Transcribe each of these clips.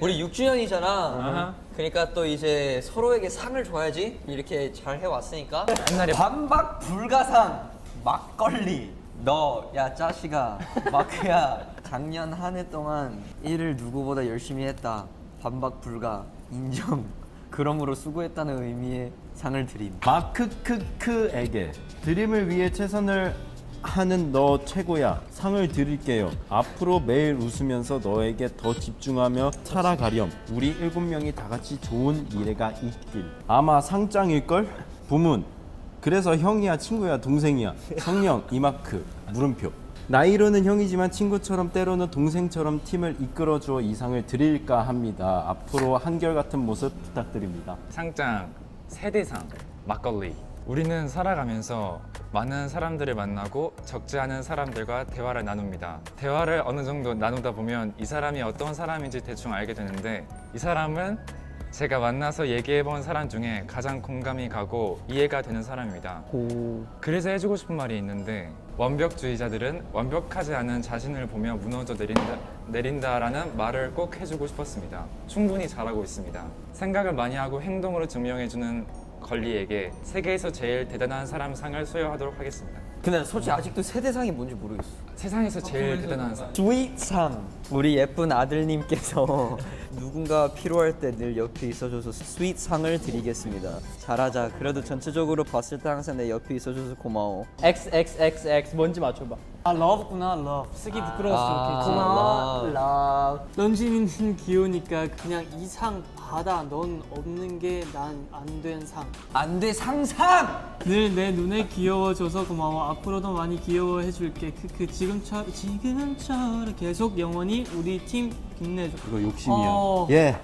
우리 6주년이잖아. 아하. 그러니까 또 이제 서로에게 상을 줘야지. 이렇게 잘 해왔으니까. 옛날에 반박 불가상 막걸리. 너, 야 짜식아, 마크야. 작년 한 해 동안 일을 누구보다 열심히 했다. 반박 불가 인정. 그러므로 수고했다는 의미의 상을 드림. 마크크크에게 드림을 위해 최선을 하는 너 최고야. 상을 드릴게요. 앞으로 매일 웃으면서 너에게 더 집중하며 살아가렴. 우리 일곱 명이 다 같이 좋은 미래가 있길. 아마 상장일걸? 부문. 그래서 형이야 친구야 동생이야. 성령 이마크 물음표. 나이로는 형이지만 친구처럼 때로는 동생처럼 팀을 이끌어 주어 이 상을 드릴까 합니다. 앞으로 한결같은 모습 부탁드립니다. 상장 세대상 막걸리. 우리는 살아가면서 많은 사람들을 만나고 적지 않은 사람들과 대화를 나눕니다. 대화를 어느 정도 나누다 보면 이 사람이 어떤 사람인지 대충 알게 되는데 이 사람은 제가 만나서 얘기해 본 사람 중에 가장 공감이 가고 이해가 되는 사람입니다. 그래서 해주고 싶은 말이 있는데 완벽주의자들은 완벽하지 않은 자신을 보며 무너져 내린다, 내린다라는 말을 꼭 해주고 싶었습니다. 충분히 잘하고 있습니다. 생각을 많이 하고 행동으로 증명해주는 걸리에게 세계에서 제일 대단한 사람 상을 수여하도록 하겠습니다. 근데 솔직히 아직도 세 대상이 뭔지 모르겠어. 세상에서 제일 대단한 사람. 스윗상 우리 예쁜 아들님께서 누군가 필요할 때 늘 옆에 있어줘서 스윗상을 드리겠습니다 잘하자 그래도 전체적으로 봤을 때 항상 내 옆에 있어줘서 고마워 XXXX 뭔지 맞춰봐. 아 러브구나 러브. 쓰기 부끄러웠어. 아. 고마워 love. 러브. 런쥔이는 귀여우니까 그냥 이상 받아. 넌 없는 게 난 안 된 상. 안돼 상상 늘내 눈에 귀여워져서 고마워. 앞으로도 많이 귀여워해줄게. 크크 지금 처럼 지금처럼 계속 영원히 우리 팀 빛내줘. 그거 욕심이야. 어. 예.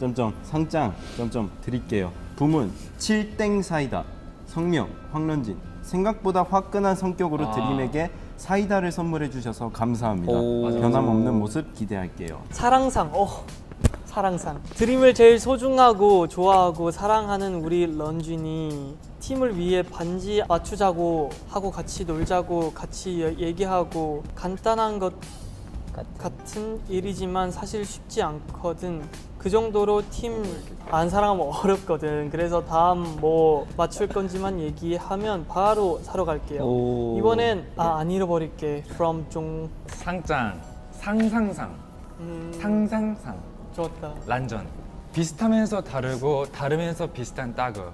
점점 상장 점점 드릴게요. 부문 칠땡 사이다. 성명 황런진. 생각보다 화끈한 성격으로 드림에게 사이다를 선물해 주셔서 감사합니다. 오. 변함없는 모습 기대할게요. 사랑상. 어. 사랑상. 드림을 제일 소중하고 좋아하고 사랑하는 우리 런쥔이 팀을 위해 반지 맞추자고 하고 같이 놀자고 같이 여- 얘기하고 간단한 것 같은 일이지만 사실 쉽지 않거든. 그 정도로 팀 안 사랑하면 어렵거든. 그래서 다음 뭐 맞출 건지만 얘기하면 바로 사러 갈게요. 오. 이번엔 아, 안 잃어버릴게. From 종. 상장 상상상 음, 상상상 좋았다. 란전 비슷하면서 다르고 다르면서 비슷한 따그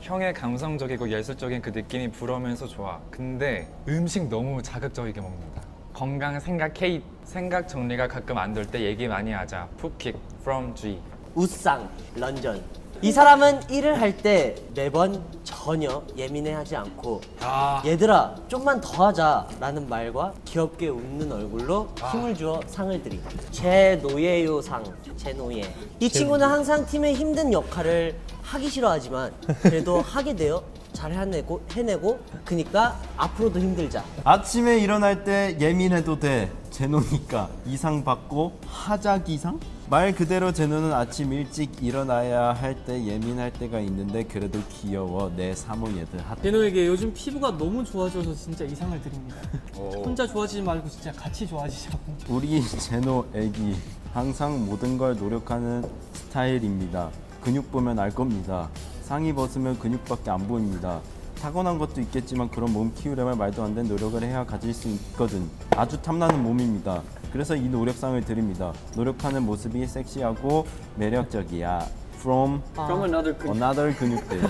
형의 감성적이고 예술적인 그 느낌이 불어오면서 좋아. 근데 음식 너무 자극적이게 먹는다. 건강 생각 케이 생각 정리가 가끔 안 될 때 얘기 많이 하자. 푸킥 from G. 우상 런전 이 사람은 일을 할 때 매번 전혀 예민해하지 않고 아 얘들아 좀만 더 하자라는 말과 귀엽게 웃는 얼굴로 힘을 주어 상을 드리 제 노예요 상 제 노예. 이 친구는 항상 팀의 힘든 역할을 하기 싫어하지만 그래도 하게 되어 잘 해내고 해내고 그니까 앞으로도 힘들자. 아침에 일어날 때 예민해도 돼. 제노니까 이상 받고 하자 기상? 말 그대로 제노는 아침 일찍 일어나야 할 때 예민할 때가 있는데 그래도 귀여워 내 사모예드 핫. 제노에게 요즘 피부가 너무 좋아져서 진짜 이상을 드립니다. 오. 혼자 좋아지지 말고 진짜 같이 좋아지자고. 우리 제노 애기 항상 모든 걸 노력하는 스타일입니다. 근육 보면 알 겁니다. 상의 벗으면 근육밖에 안 보입니다. 타고난 것도 있겠지만 그런 몸 키우려면 말도 안 되는 노력을 해야 가질 수 있거든. 아주 탐나는 몸입니다. 그래서 이 노력상을 드립니다. 노력하는 모습이 섹시하고 매력적이야. From From another another.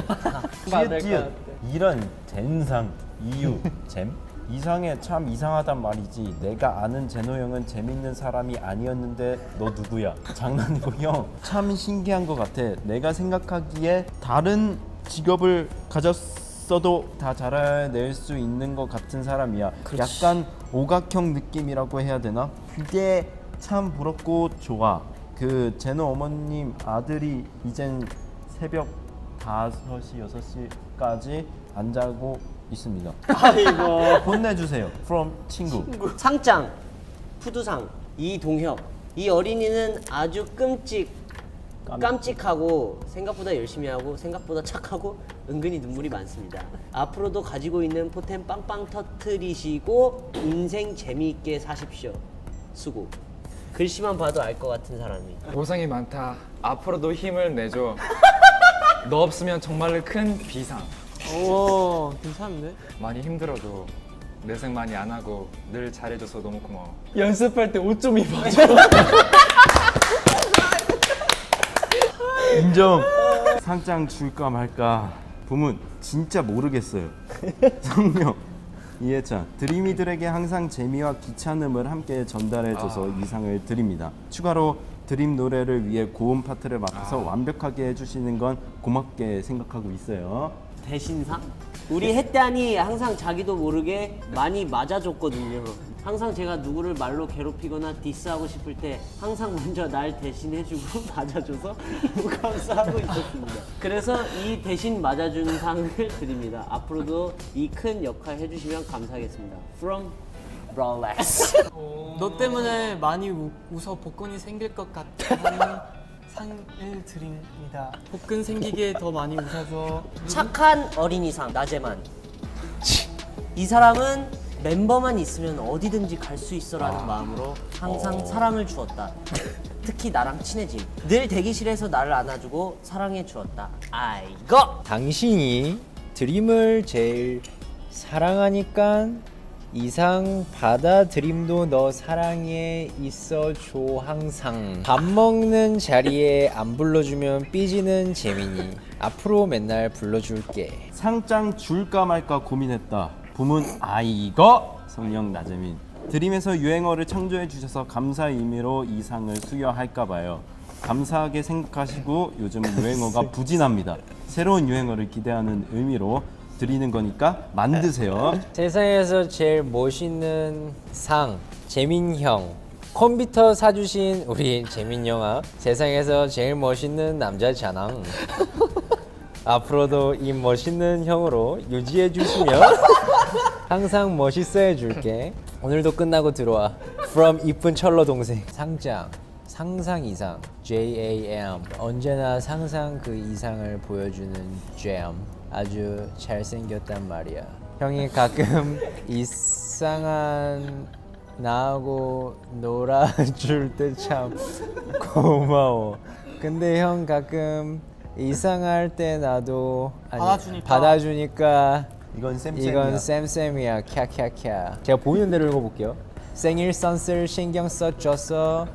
받을 찌읒 것 이런 젠상 이유 잼? 이상해 참 이상하단 말이지. 내가 아는 제노 형은 재밌는 사람이 아니었는데 너 누구야? 장난이고 형. 참 신기한 것 같아. 내가 생각하기에 다른 직업을 가졌어도 다 잘해낼 수 있는 것 같은 사람이야. 약간 오각형 느낌이라고 해야 되나 그게 참 부럽고 좋아 그 제노 어머님 아들이 이젠 새벽 5시, 6시까지 안 자고 있습니다. 아이고. 혼내주세요. From 친구. 상장 푸두상 이동혁 이 어린이는 아주 끔찍 깜찍하고 생각보다 열심히 하고 생각보다 착하고 은근히 눈물이 많습니다. 앞으로도 가지고 있는 포텐 빵빵 터트리시고 인생 재미있게 사십시오. 수고. 글씨만 봐도 알 것 같은 사람이. 고생이 많다. 앞으로도 힘을 내줘. 너 없으면 정말로 큰 비상. 오 괜찮은데? 많이 힘들어도 내생 많이 안 하고 늘 잘해줘서 너무 고마워. 연습할 때 옷 좀 입어줘. 인정. 상장 줄까 말까. 부문 진짜 모르겠어요. 성명 이해찬 드림이들에게 항상 재미와 귀찮음을 함께 전달해줘서 이 상을 드립니다. 추가로 드림 노래를 위해 고음 파트를 맡아서 완벽하게 해주시는 건 고맙게 생각하고 있어요. 대신상? 우리 햇단이 항상 자기도 모르게 많이 맞아줬거든요. 항상 제가 누구를 말로 괴롭히거나 디스하고 싶을 때 항상 먼저 날 대신해주고 맞아줘서 감사하고 있었습니다. 그래서 이 대신 맞아주는 상을 드립니다. 앞으로도 이 큰 역할 해주시면 감사하겠습니다. From Rolex. 너 때문에 많이 우, 웃어 복근이 생길 것 같은 상을 드립니다. 복근 생기게 더 많이 웃어줘. 착한 어린이상 나제만. 이 사람은 멤버만 있으면 어디든지 갈 수 있어라는 마음으로 항상 사랑을 주었다. 특히 나랑 친해짐. 늘 대기실에서 나를 안아주고 사랑해 주었다. 아이고. 당신이 드림을 제일 사랑하니까 이상 받아들임도 너 사랑해 있어줘 항상 밥 먹는 자리에 안 불러주면 삐지는 재민이 앞으로 맨날 불러줄게 상장 줄까 말까 고민했다. 부문 아이거 성령 나재민. 드림에서 유행어를 창조해 주셔서 감사 의미로 이 상을 수여할까 봐요. 감사하게 생각하시고 요즘 유행어가 부진합니다. 새로운 유행어를 기대하는 의미로 드리는 거니까 만드세요. 세상에서 제일 멋있는 상 재민 형. 컴퓨터 사주신 우리 재민 형아 세상에서 제일 멋있는 남자잖아 앞으로도 이 멋있는 형으로 유지해 주시면 항상 멋있어 해줄게. 오늘도 끝나고 들어와. From 이쁜 철러 동생. 상장 상상 이상. JAM 언제나 상상 그 이상을 보여주는 JAM 아주 잘생겼단 말이야. 형이 가끔 이상한 나하고 놀아줄 때 참 고마워. 근데 형 가끔 이상할 때 나도 아니, 받아주니까. 이건 받아주니까 이건 쌤쌤이야. 쌤쌤이야. 캬캬캬. 제가 보이는 대로 읽어볼게요. 생일 선슬 신경 써줘서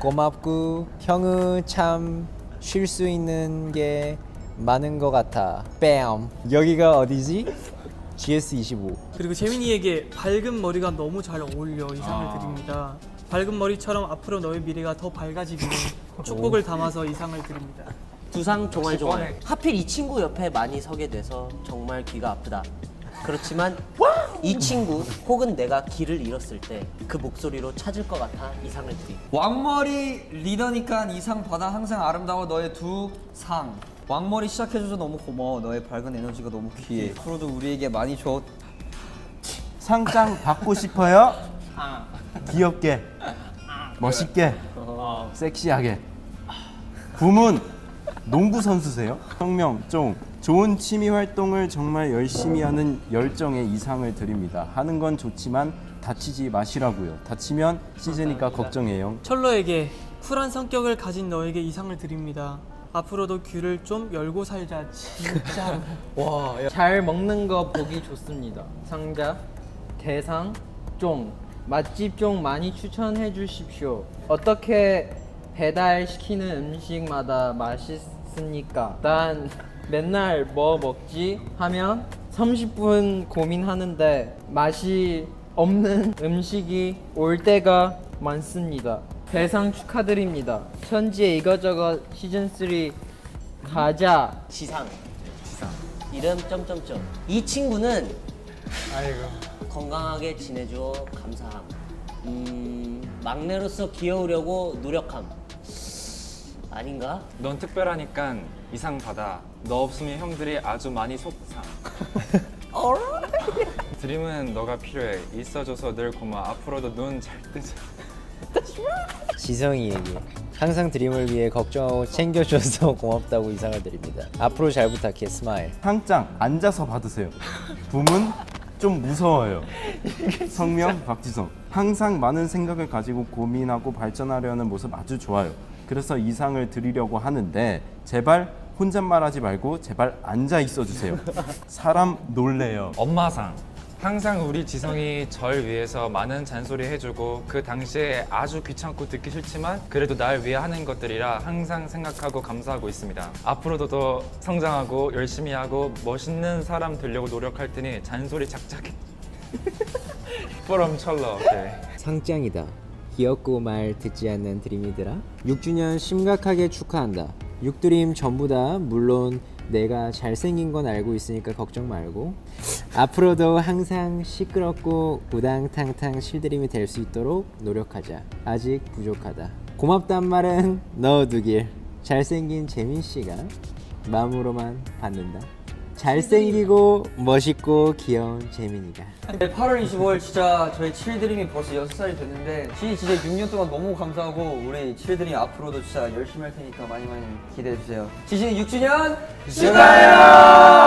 고맙고 형은 참 쉴 수 있는 게 많은 것 같아 뺨 여기가 어디지? GS25 그리고 재민이에게 밝은 머리가 너무 잘 어울려 이 상을 드립니다. 밝은 머리처럼 앞으로 너의 미래가 더 밝아지기를 축복을 담아서 이 상을 드립니다. 두상 종알종알. 하필 이 친구 옆에 많이 서게 돼서 정말 귀가 아프다. 그렇지만 이 친구 혹은 내가 길을 잃었을 때 그 목소리로 찾을 것 같아 이 상을 드립니다. 왕머리 리더니까 이상 받아 항상 아름다워 너의 두 상. 왕머리 시작해줘서 너무 고마워. 너의 밝은 에너지가 너무 귀해. 앞으로도 우리에게 많이 줘. 상장 받고 싶어요? 귀엽게, 멋있게, 섹시하게. 부문 농구 선수세요? 성명 쫑 좋은 취미 활동을 정말 열심히 하는 열정의 이상을 드립니다. 하는 건 좋지만 다치지 마시라고요. 다치면 시즌이니까 걱정해요. 철러에게 쿨한 성격을 가진 너에게 이 상을 드립니다. 앞으로도 귀를 좀 열고 살자 진짜. 잘 먹는 거 보기 좋습니다. 상자, 대상, 쫑 맛집 좀 많이 추천해 주십시오. 어떻게 배달 시키는 음식마다 맛있으니까 난 맨날 뭐 먹지 하면 30분 고민하는데 맛이 없는 음식이 올 때가 많습니다. 대상 축하드립니다. 천지에 이것저것 시즌 3 가자. 지상. 이름 점점점. 이 친구는 건강하게 지내줘 감사함. 음, 막내로서 귀여우려고 노력함. 아닌가? 넌 특별하니까 이상 받아. 너 없으면 형들이 아주 많이 속상. 드림은 너가 필요해. 있어줘서 늘 고마워. 앞으로도 눈 잘 뜨자. 지성이에게 항상 드림을 위해 걱정하고 챙겨줘서 고맙다고 이상을 드립니다 앞으로 잘 부탁해 스마일 상장 앉아서 받으세요. 부문 좀 무서워요. 성명 박지성. 항상 많은 생각을 가지고 고민하고 발전하려는 모습 아주 좋아요. 그래서 이 상을 드리려고 하는데 제발 혼잣말하지 말고 제발 앉아 있어 주세요. 사람 놀래요. 엄마상. 항상 우리 지성이 절 위해서 많은 잔소리 해주고 그 당시에 아주 귀찮고 듣기 싫지만 그래도 날 위해 하는 것들이라 항상 생각하고 감사하고 있습니다. 앞으로도 더 성장하고 열심히 하고 멋있는 사람 되려고 노력할 테니 잔소리 작작해. 포럼 철러. 오케이. 상장이다. 귀엽고 말 듣지 않는 드림이들아. 6주년 심각하게 축하한다. 육드림 전부 다 물론 내가 잘생긴 건 알고 있으니까 걱정 말고 앞으로도 항상 시끄럽고 우당탕탕 실드림이 될 수 있도록 노력하자. 아직 부족하다. 고맙단 말은 넣어두길. 잘생긴 재민 씨가 마음으로만 받는다. 잘생기고 멋있고 귀여운 재민이가. 네, 8월 25일 진짜 저희 칠드림이 벌써 6살이 됐는데 지 진짜 6년 동안 너무 감사하고 우리 칠드림 앞으로도 진짜 열심히 할 테니까 많이 많이 기대해 주세요. 지시는 6주년 축하해요!